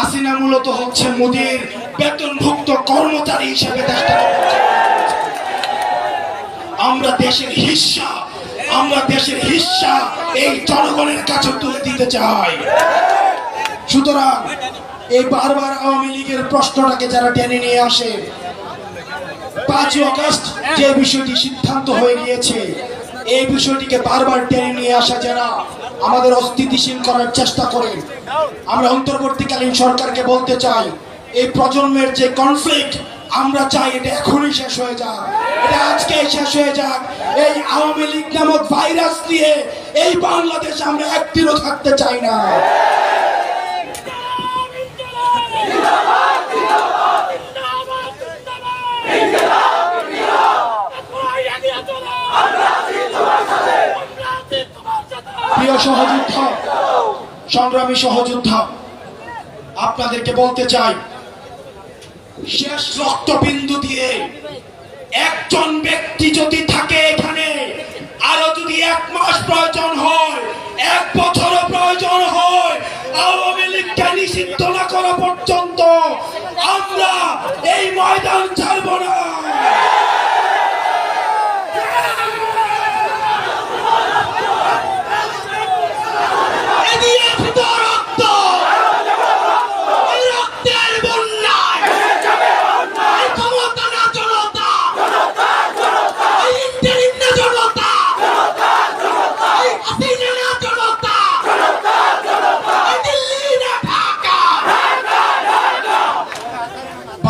হাসিনা মূলত হচ্ছে মোদীর বেতনভুক্ত কর্মচারী হিসেবে করছে। আমরা দেশের হিস্সা, আমরা দেশের হিস্সা এই জনগণের কাছে তুলে দিতে চাই সুতরাং এই বারবার আওয়ামী লীগের প্রশ্নটাকে যারা টেনে নিয়ে আসে, পাঁচই অগস্ট যে বিষয়টি সিদ্ধান্ত হয়ে গিয়েছে, এই বিষয়টিকে বারবার টেনে নিয়ে আসা যারা আমাদের অস্থিতিশীল করার চেষ্টা করেন আমরা অন্তর্বর্তীকালীন সরকারকে বলতে চাই, এই প্রজন্মের যে কনফ্লিক্ট আমরা চাই এটা এখনই শেষ হয়ে যাক। এটা আজকে শেষ হয়ে যাক। এই আওয়ামী লীগ নামক ভাইরাস দিয়ে এই বাংলাদেশ আমরা একদিনও থাকতে চাই না। প্রিয় সহযোদ্ধা, সংগ্রামী সহযোদ্ধা, আপনাদেরকে বলতে চাই, শেষ রক্তবিন্দু দিয়ে একজন ব্যক্তি যদি থাকে এখানে, আরও যদি এক মাস প্রয়োজন হয়, এক বছর প্রয়োজন হয়, আওয়ামী লীগকে নিষিদ্ধ না করা পর্যন্ত আমরা এই ময়দান ছাড়ব না এদিকে তো রক্ত এই রক্তের বন্যায় এই ক্ষমতা না জনতা এই ইন্টারিম না জনতা এই হাসিনা না জনতা এই দিল্লি না ঢাকা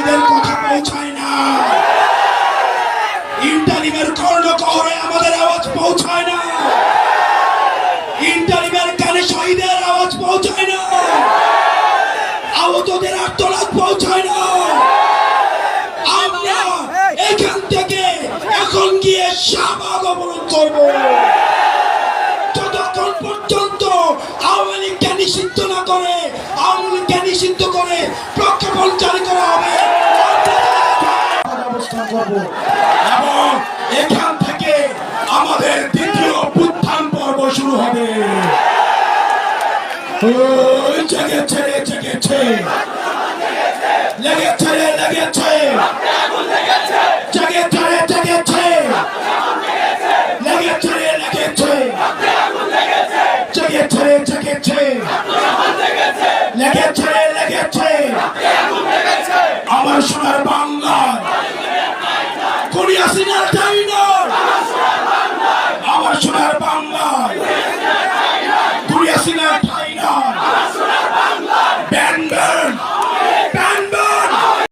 কানে আমাদের কথা পৌঁছায় না। ইন্টারিমের কর্ণকহরে আমাদের আওয়াজ পৌঁছায় না। ইন্টারিমের কানে শহীদের আওয়াজ পৌঁছায় না। আহতদের আত্মনাদ পৌঁছায় না। আমরা এখান থেকে এখন গিয়ে শাহবাগ অবরোধ করব। যতক্ষণ পর্যন্ত আওয়ামী লীগকে নিষিদ্ধ না করে, আওয়ামী লীগকে নিষিদ্ধ করে প্রক্ষেপণ জারি করা হবে। অবস্থান করব। এবং এখান থেকে আমাদের দ্বিতীয় উত্থান পর্ব শুরু হবে। জেগেছে লেগেছে লেগেছে জেগেছে জেগেছে